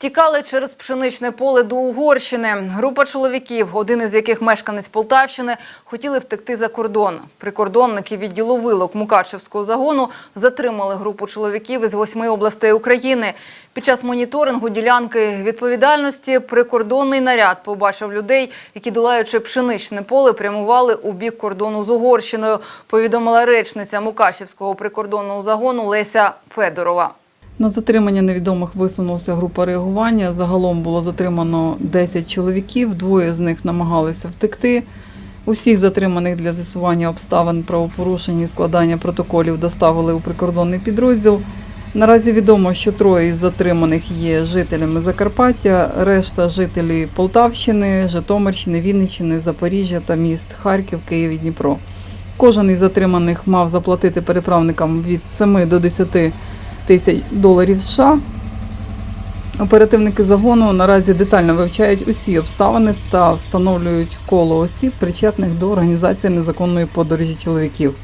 Тікали через пшеничне поле до Угорщини. Група чоловіків, один із яких мешканець Полтавщини, хотіли втекти за кордон. Прикордонники відділу вилок Мукачевського загону затримали групу чоловіків із восьми областей України. Під час моніторингу ділянки відповідальності прикордонний наряд побачив людей, які, долаючи пшеничне поле, прямували у бік кордону з Угорщиною, повідомила речниця Мукачевського прикордонного загону Леся Федорова. На затримання невідомих висунулася група реагування. Загалом було затримано 10 чоловіків, двоє з них намагалися втекти. Усіх затриманих для з'ясування обставин правопорушень і складання протоколів доставили у прикордонний підрозділ. Наразі відомо, що троє із затриманих є жителями Закарпаття, решта жителі Полтавщини, Житомирщини, Вінниччини, Запоріжжя та міст Харків, Київ і Дніпро. Кожен із затриманих мав заплатити переправникам від 7 до 10 тисяч доларів США. Оперативники загону наразі детально вивчають усі обставини та встановлюють коло осіб, причетних до організації незаконної подорожі чоловіків.